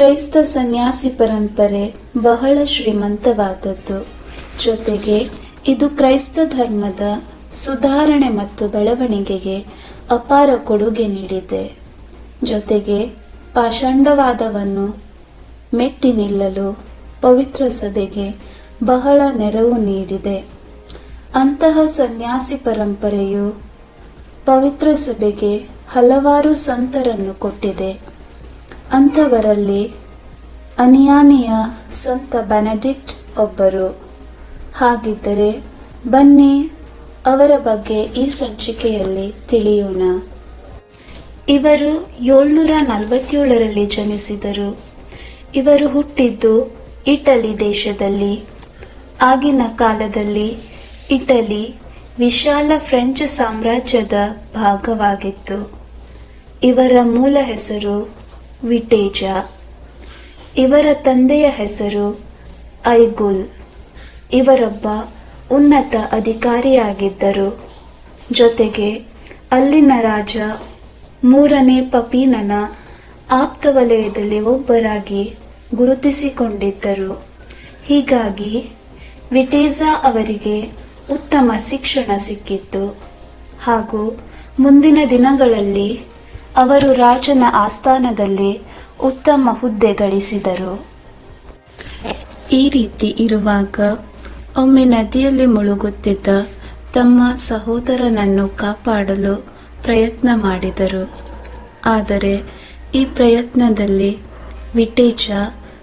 ಕ್ರೈಸ್ತ ಸನ್ಯಾಸಿ ಪರಂಪರೆ ಬಹಳ ಶ್ರೀಮಂತವಾದದ್ದು. ಜೊತೆಗೆ ಇದು ಕ್ರೈಸ್ತ ಧರ್ಮದ ಸುಧಾರಣೆ ಮತ್ತು ಬೆಳವಣಿಗೆಗೆ ಅಪಾರ ಕೊಡುಗೆ ನೀಡಿದೆ. ಜೊತೆಗೆ ಪಾಷಾಂಡವಾದವನ್ನು ಮೆಟ್ಟಿ ನಿಲ್ಲಲು ಪವಿತ್ರ ಸಭೆಗೆ ಬಹಳ ನೆರವು ನೀಡಿದೆ. ಅಂತಹ ಸನ್ಯಾಸಿ ಪರಂಪರೆಯು ಪವಿತ್ರ ಸಭೆಗೆ ಹಲವಾರು ಸಂತರನ್ನು ಕೊಟ್ಟಿದೆ. ಅಂಥವರಲ್ಲಿ ಅನಿಯಾನಿಯ ಸಂತ ಬೆನಡಿಕ್ಟ್ ಒಬ್ಬರು. ಹಾಗಿದ್ದರೆ ಬನ್ನಿ ಅವರ ಬಗ್ಗೆ ಈ ಸಂಚಿಕೆಯಲ್ಲಿ ತಿಳಿಯೋಣ. ಇವರು ಏಳ್ನೂರ ನಲವತ್ತೇಳರಲ್ಲಿ ಜನಿಸಿದರು. ಇವರು ಹುಟ್ಟಿದ್ದು ಇಟಲಿ ದೇಶದಲ್ಲಿ. ಆಗಿನ ಕಾಲದಲ್ಲಿ ಇಟಲಿ ವಿಶಾಲ ಫ್ರೆಂಚ್ ಸಾಮ್ರಾಜ್ಯದ ಭಾಗವಾಗಿತ್ತು. ಇವರ ಮೂಲ ಹೆಸರು ವಿಟೇಜ. ಇವರ ತಂದೆಯ ಹೆಸರು ಐಗುಲ್. ಇವರೊಬ್ಬ ಉನ್ನತ ಅಧಿಕಾರಿಯಾಗಿದ್ದರು. ಜೊತೆಗೆ ಅಲ್ಲಿನ ರಾಜ ಮೂರನೇ ಪಪೀನನ ಆಪ್ತ ವಲಯದಲ್ಲಿ ಒಬ್ಬರಾಗಿ ಗುರುತಿಸಿಕೊಂಡಿದ್ದರು. ಹೀಗಾಗಿ ವಿಟೇಜಾ ಅವರಿಗೆ ಉತ್ತಮ ಶಿಕ್ಷಣ ಸಿಕ್ಕಿತ್ತು. ಹಾಗೂ ಮುಂದಿನ ದಿನಗಳಲ್ಲಿ ಅವರು ರಾಜನ ಆಸ್ಥಾನದಲ್ಲಿ ಉತ್ತಮ ಹುದ್ದೆ ಗಳಿಸಿದರು. ಈ ರೀತಿ ಇರುವಾಗ ಒಮ್ಮೆ ನದಿಯಲ್ಲಿ ಮುಳುಗುತ್ತಿದ್ದ ತಮ್ಮ ಸಹೋದರನನ್ನು ಕಾಪಾಡಲು ಪ್ರಯತ್ನ ಮಾಡಿದರು. ಆದರೆ ಈ ಪ್ರಯತ್ನದಲ್ಲಿ ವಿಟೇಜ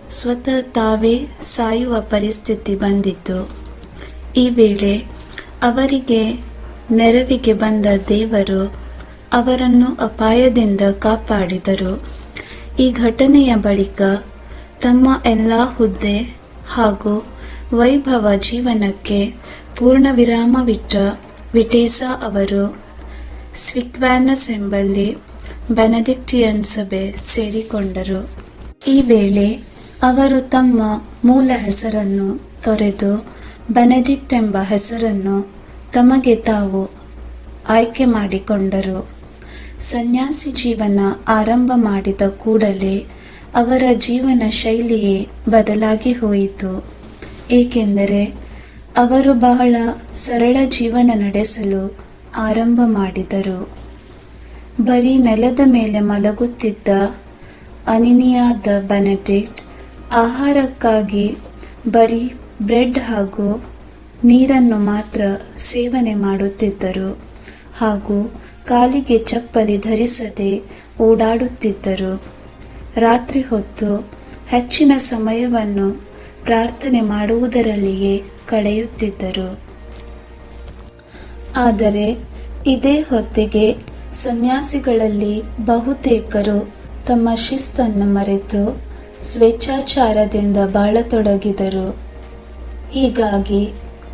ಸ್ವತಃ ತಾವೇ ಸಾಯುವ ಪರಿಸ್ಥಿತಿ ಬಂದಿತ್ತು. ಈ ವೇಳೆ ಅವರಿಗೆ ನೆರವಿಗೆ ಬಂದ ದೇವರು ಅವರನ್ನು ಅಪಾಯದಿಂದ ಕಾಪಾಡಿದರು. ಈ ಘಟನೆಯ ಬಳಿಕ ತಮ್ಮ ಎಲ್ಲ ಹುದ್ದೆ ಹಾಗೂ ವೈಭವ ಜೀವನಕ್ಕೆ ಪೂರ್ಣ ವಿರಾಮವಿಟ್ಟ ವಿಟೇಸಾ ಅವರು ಸ್ವಿಕ್ವ್ಯಾನಸ್ ಎಂಬಲ್ಲಿ ಬೆನಡಿಕ್ಟಿಯನ್ ಸಭೆ ಸೇರಿಕೊಂಡರು. ಈ ವೇಳೆ ಅವರು ತಮ್ಮ ಮೂಲ ಹೆಸರನ್ನು ತೊರೆದು ಬೆನಡಿಕ್ಟ್ ಎಂಬ ಹೆಸರನ್ನು ತಮಗೆ ತಾವು ಆಯ್ಕೆ ಮಾಡಿಕೊಂಡರು. ಸನ್ಯಾಸಿ ಜೀವನ ಆರಂಭ ಮಾಡಿದ ಕೂಡಲೇ ಅವರ ಜೀವನ ಶೈಲಿಯೇ ಬದಲಾಗಿ ಹೋಯಿತು. ಏಕೆಂದರೆ ಅವರು ಬಹಳ ಸರಳ ಜೀವನ ನಡೆಸಲು ಆರಂಭ ಮಾಡಿದರು. ಬರೀ ನೆಲದ ಮೇಲೆ ಮಲಗುತ್ತಿದ್ದ ಅನಿನಿಯಾದ ಬೆನಡಿಕ್ಟ್ ಆಹಾರಕ್ಕಾಗಿ ಬರೀ ಬ್ರೆಡ್ ಹಾಗೂ ನೀರನ್ನು ಮಾತ್ರ ಸೇವನೆ ಮಾಡುತ್ತಿದ್ದರು ಹಾಗೂ ಕಾಲಿಗೆ ಚಪ್ಪಲಿ ಧರಿಸದೆ ಓಡಾಡುತ್ತಿದ್ದರು. ರಾತ್ರಿ ಹೊತ್ತು ಹೆಚ್ಚಿನ ಸಮಯವನ್ನು ಪ್ರಾರ್ಥನೆ ಮಾಡುವುದರಲ್ಲಿಯೇ ಕಳೆಯುತ್ತಿದ್ದರು. ಆದರೆ ಇದೇ ಹೊತ್ತಿಗೆ ಸನ್ಯಾಸಿಗಳಲ್ಲಿ ಬಹುತೇಕರು ತಮ್ಮ ಶಿಸ್ತನ್ನು ಮರೆತು ಸ್ವೇಚ್ಛಾಚಾರದಿಂದ ಬಾಳತೊಡಗಿದರು. ಹೀಗಾಗಿ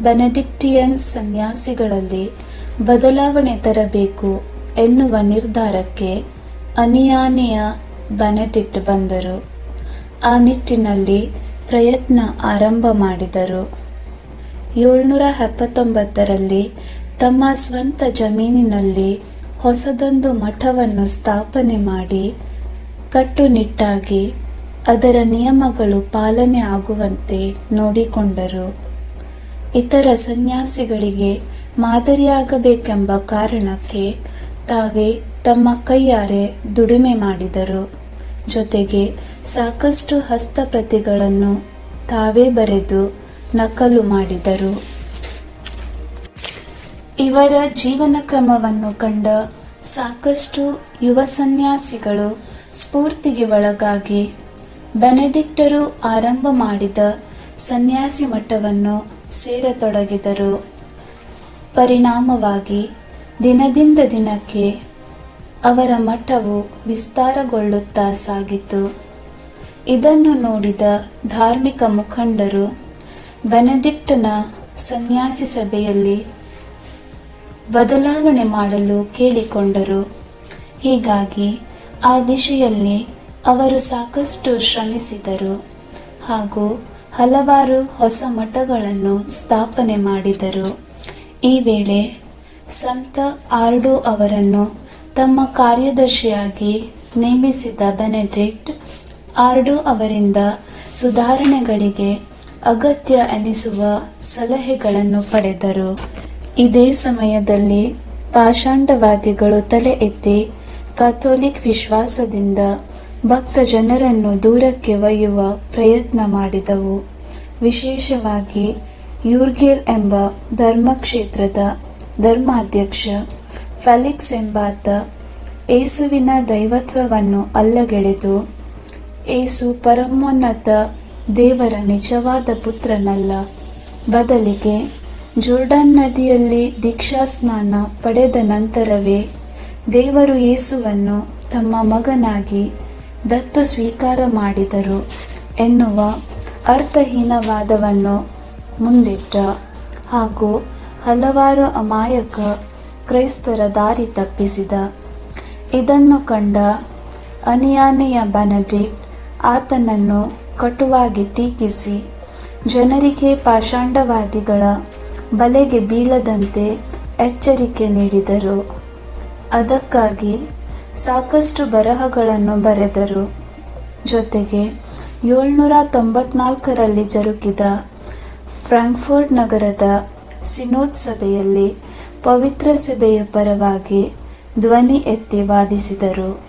ಬೆನಡಿಕ್ಟಿಯನ್ ಸನ್ಯಾಸಿಗಳಲ್ಲಿ ಬದಲಾವಣೆ ತರಬೇಕು ಎನ್ನುವ ನಿರ್ಧಾರಕ್ಕೆ ಅನಿಯಾನೆಯ ಬನೆಟಿಟ್ಟು ಬಂದರು. ಆ ನಿಟ್ಟಿನಲ್ಲಿ ಪ್ರಯತ್ನ ಆರಂಭ ಮಾಡಿದರು. ಏಳ್ನೂರ ಎಪ್ಪತ್ತೊಂಬತ್ತರಲ್ಲಿ ತಮ್ಮ ಸ್ವಂತ ಜಮೀನಿನಲ್ಲಿ ಹೊಸದೊಂದು ಮಠವನ್ನು ಸ್ಥಾಪನೆ ಮಾಡಿ ಕಟ್ಟುನಿಟ್ಟಾಗಿ ಅದರ ನಿಯಮಗಳು ಪಾಲನೆ ಆಗುವಂತೆ ನೋಡಿಕೊಂಡರು. ಇತರ ಸನ್ಯಾಸಿಗಳಿಗೆ ಮಾದರಿಯಾಗಬೇಕೆಂಬ ಕಾರಣಕ್ಕೆ ತಾವೇ ತಮ್ಮ ಕೈಯಾರೆ ದುಡಿಮೆ ಮಾಡಿದರು. ಜೊತೆಗೆ ಸಾಕಷ್ಟು ಹಸ್ತಪ್ರತಿಗಳನ್ನು ತಾವೇ ಬರೆದು ನಕಲು ಮಾಡಿದರು. ಇವರ ಜೀವನ ಕ್ರಮವನ್ನು ಕಂಡ ಸಾಕಷ್ಟು ಯುವ ಸನ್ಯಾಸಿಗಳು ಸ್ಫೂರ್ತಿಗೆ ಒಳಗಾಗಿ ಬೆನೆಡಿಕ್ಟರು ಆರಂಭ ಮಾಡಿದ ಸನ್ಯಾಸಿ ಮಠವನ್ನು ಸೇರತೊಡಗಿದರು. ಪರಿಣಾಮವಾಗಿ ದಿನದಿಂದ ದಿನಕ್ಕೆ ಅವರ ಮಠವು ವಿಸ್ತಾರಗೊಳ್ಳುತ್ತಾ ಸಾಗಿತು. ಇದನ್ನು ನೋಡಿದ ಧಾರ್ಮಿಕ ಮುಖಂಡರು ಬೆನೆಡಿಕ್ಟ್ನ ಸನ್ಯಾಸಿ ಸಭೆಯಲ್ಲಿ ಬದಲಾವಣೆ ಮಾಡಲು ಕೇಳಿಕೊಂಡರು. ಹೀಗಾಗಿ ಆ ದಿಶೆಯಲ್ಲಿ ಅವರು ಸಾಕಷ್ಟು ಶ್ರಮಿಸಿದರು ಹಾಗೂ ಹಲವಾರು ಹೊಸ ಮಠಗಳನ್ನು ಸ್ಥಾಪನೆ ಮಾಡಿದರು. ಈ ವೇಳೆ ಸಂತ ಆರ್ಡೋ ಅವರನ್ನು ತಮ್ಮ ಕಾರ್ಯದರ್ಶಿಯಾಗಿ ನೇಮಿಸಿದ ಬೆನೆಡಿಕ್ಟ್ ಆರ್ಡೋ ಅವರಿಂದ ಸುಧಾರಣೆಗಳಿಗೆ ಅಗತ್ಯ ಎನಿಸುವ ಸಲಹೆಗಳನ್ನು ಪಡೆದರು. ಇದೇ ಸಮಯದಲ್ಲಿ ಪಾಷಾಂಡವಾದಿಗಳು ತಲೆ ಎತ್ತಿ ಕಥೋಲಿಕ್ ವಿಶ್ವಾಸದಿಂದ ಭಕ್ತ ಜನರನ್ನು ದೂರಕ್ಕೆ ಒಯ್ಯುವ ಪ್ರಯತ್ನ ಮಾಡಿದವು. ವಿಶೇಷವಾಗಿ ಯೂರ್ಗೇಲ್ ಎಂಬ ಧರ್ಮಕ್ಷೇತ್ರದ ಧರ್ಮಾಧ್ಯಕ್ಷ ಫೆಲಿಕ್ಸ್ ಎಂಬಾತ ಏಸುವಿನ ದೈವತ್ವವನ್ನು ಅಲ್ಲಗೆಳೆದು ಏಸು ಪರಮೋನ್ನತ ದೇವರ ನಿಜವಾದ ಪುತ್ರನಲ್ಲ. ಬದಲಿಗೆ ಜೋರ್ಡಾನ್ ನದಿಯಲ್ಲಿ ದೀಕ್ಷಾಸ್ನಾನ ಪಡೆದ ನಂತರವೇ ದೇವರು ಯೇಸುವನ್ನು ತಮ್ಮ ಮಗನಾಗಿ ದತ್ತು ಸ್ವೀಕಾರ ಮಾಡಿದರು ಎನ್ನುವ ಅರ್ಥಹೀನವಾದವನ್ನು ಮುಂದಿಟ್ಟ. ಹಾಗೂ ಹಲವಾರು ಅಮಾಯಕ ಕ್ರೈಸ್ತರ ದಾರಿ ತಪ್ಪಿಸಿದ. ಇದನ್ನು ಕಂಡ ಅನಿಯಾನೆಯ ಬೆನಡಿಕ್ಟ್ ಆತನನ್ನು ಕಟುವಾಗಿ ಟೀಕಿಸಿ, ಜನರಿಗೆ ಪಾಷಾಂಡವಾದಿಗಳ ಬಲೆಗೆ ಬೀಳದಂತೆ ಎಚ್ಚರಿಕೆ ನೀಡಿದರು. ಅದಕ್ಕಾಗಿ ಸಾಕಷ್ಟು ಬರಹಗಳನ್ನು ಬರೆದರು. ಜೊತೆಗೆ ಏಳ್ನೂರ ತೊಂಬತ್ನಾಲ್ಕರಲ್ಲಿ ಜರುಗಿದ ಫ್ರಾಂಕ್ಫರ್ಟ್ ನಗರದ ಸಿನೋದ್ ಸಭೆಯಲ್ಲಿ ಪವಿತ್ರ ಸಭೆಯ ಪರವಾಗಿ ಧ್ವನಿ ಎತ್ತಿ ವಾದಿಸಿದರು.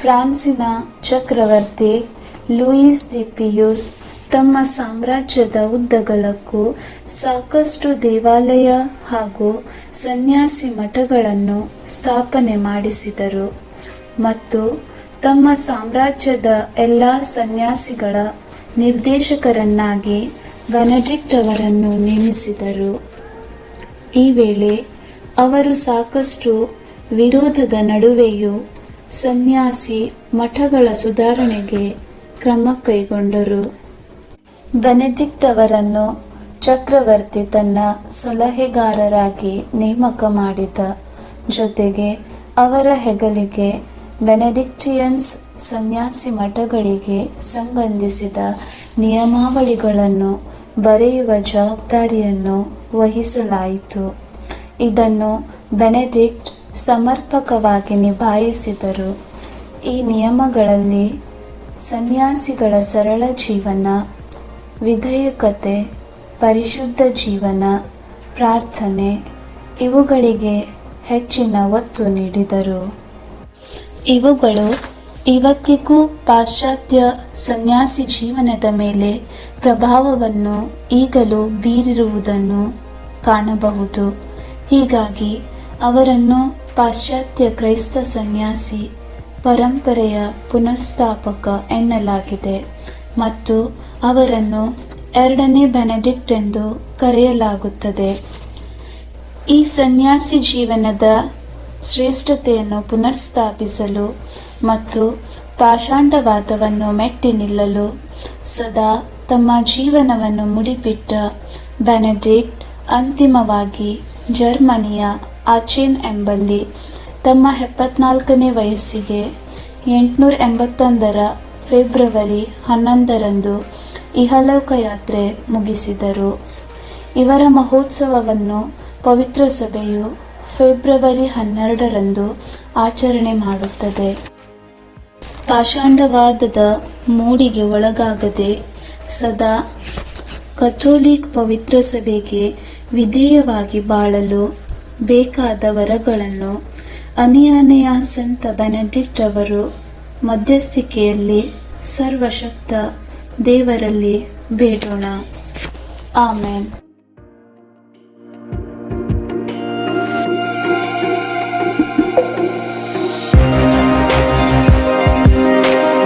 ಫ್ರಾನ್ಸಿನ ಚಕ್ರವರ್ತಿ ಲೂಯಿಸ್ ದಿ ಪಿಯೂಸ್ ತಮ್ಮ ಸಾಮ್ರಾಜ್ಯದ ಉದ್ದಗಲಕ್ಕೂ ಸಾಕಷ್ಟು ದೇವಾಲಯ ಹಾಗೂ ಸನ್ಯಾಸಿ ಮಠಗಳನ್ನು ಸ್ಥಾಪನೆ ಮಾಡಿಸಿದರು ಮತ್ತು ತಮ್ಮ ಸಾಮ್ರಾಜ್ಯದ ಎಲ್ಲ ಸನ್ಯಾಸಿಗಳ ನಿರ್ದೇಶಕರನ್ನಾಗಿ ಬೆನಡಿಕ್ಟ್ ಅವರನ್ನು ನೇಮಿಸಿದರು. ಈ ವೇಳೆ ಅವರು ಸಾಕಷ್ಟು ವಿರೋಧದ ನಡುವೆಯೂ ಸನ್ಯಾಸಿ ಮಠಗಳ ಸುಧಾರಣೆಗೆ ಕ್ರಮ ಕೈಗೊಂಡರು. ಬೆನೆಡಿಕ್ಟ್ ಅವರನ್ನು ಚಕ್ರವರ್ತಿ ತನ್ನ ಸಲಹೆಗಾರರಾಗಿ ನೇಮಕ ಮಾಡಿದ. ಜೊತೆಗೆ ಅವರ ಹೆಗಲಿಗೆ ಬೆನೆಡಿಕ್ಟಿಯನ್ಸ್ ಸನ್ಯಾಸಿ ಮಠಗಳಿಗೆ ಸಂಬಂಧಿಸಿದ ನಿಯಮಾವಳಿಗಳನ್ನು ಬರೆಯುವ ಜವಾಬ್ದಾರಿಯನ್ನು ವಹಿಸಲಾಯಿತು. ಇದನ್ನು ಬೆನೆಡಿಕ್ಟ್ ಸಮರ್ಪಕವಾಗಿ ನಿಭಾಯಿಸಿದರು. ಈ ನಿಯಮಗಳಲ್ಲಿ ಸನ್ಯಾಸಿಗಳ ಸರಳ ಜೀವನ, ವಿಧೇಯಕತೆ, ಪರಿಶುದ್ಧ ಜೀವನ, ಪ್ರಾರ್ಥನೆ ಇವುಗಳಿಗೆ ಹೆಚ್ಚಿನ ಒತ್ತು ನೀಡಿದರು. ಇವುಗಳು ಇವತ್ತಿಗೂ ಪಾಶ್ಚಾತ್ಯ ಸನ್ಯಾಸಿ ಜೀವನದ ಮೇಲೆ ಪ್ರಭಾವವನ್ನು ಈಗಲೂ ಬೀರಿರುವುದನ್ನು ಕಾಣಬಹುದು. ಹೀಗಾಗಿ ಅವರನ್ನು ಪಾಶ್ಚಾತ್ಯ ಕ್ರೈಸ್ತ ಸನ್ಯಾಸಿ ಪರಂಪರೆಯ ಪುನಃಸ್ಥಾಪಕ ಎನ್ನಲಾಗಿದೆ ಮತ್ತು ಅವರನ್ನು ಎರಡನೇ ಬೆನಡಿಕ್ಟ್ ಎಂದು ಕರೆಯಲಾಗುತ್ತದೆ. ಈ ಸನ್ಯಾಸಿ ಜೀವನದ ಶ್ರೇಷ್ಠತೆಯನ್ನು ಪುನರ್ಸ್ಥಾಪಿಸಲು ಮತ್ತು ಪಾಷಾಂಡವಾದವನ್ನು ಮೆಟ್ಟಿ ನಿಲ್ಲಲು. ಸದಾ ತಮ್ಮ ಜೀವನವನ್ನು ಮುಡಿಪಿಟ್ಟ ಬೆನಡಿಕ್ಟ್ ಅಂತಿಮವಾಗಿ ಜರ್ಮನಿಯ ಆಚೆನ್ ಎಂಬಲ್ಲಿ ತಮ್ಮ ಎಪ್ಪತ್ನಾಲ್ಕನೇ ವಯಸ್ಸಿಗೆ ಎಂಟುನೂರ ಎಂಬತ್ತೊಂದರ ಫೆಬ್ರವರಿ ಹನ್ನೊಂದರಂದು ಇಹಲೋಕ ಯಾತ್ರೆ ಮುಗಿಸಿದರು. ಇವರ ಮಹೋತ್ಸವವನ್ನು ಪವಿತ್ರ ಸಭೆಯು ಫೆಬ್ರವರಿ ಹನ್ನೆರಡರಂದು ಆಚರಣೆ ಮಾಡುತ್ತದೆ. ಪಾಷಾಂಡವಾದದ ಮೂಡಿಗೆ ಒಳಗಾಗದೆ ಸದಾ ಕಥೋಲಿಕ್ ಪವಿತ್ರ ಸಭೆಗೆ ವಿಧೇಯವಾಗಿ ಬಾಳಲು ಬೇಕಾದ ವರಗಳನ್ನು ಅನಿಯಾನೆಯ ಸಂತ ಬೆನಡಿಕ್ಟ್ ಅವರು ಮಧ್ಯಸ್ಥಿಕೆಯಲ್ಲಿ ಸರ್ವಶಕ್ತ ದೇವರಲ್ಲಿ ಬೇಡೋಣ. ಆಮೇನ್.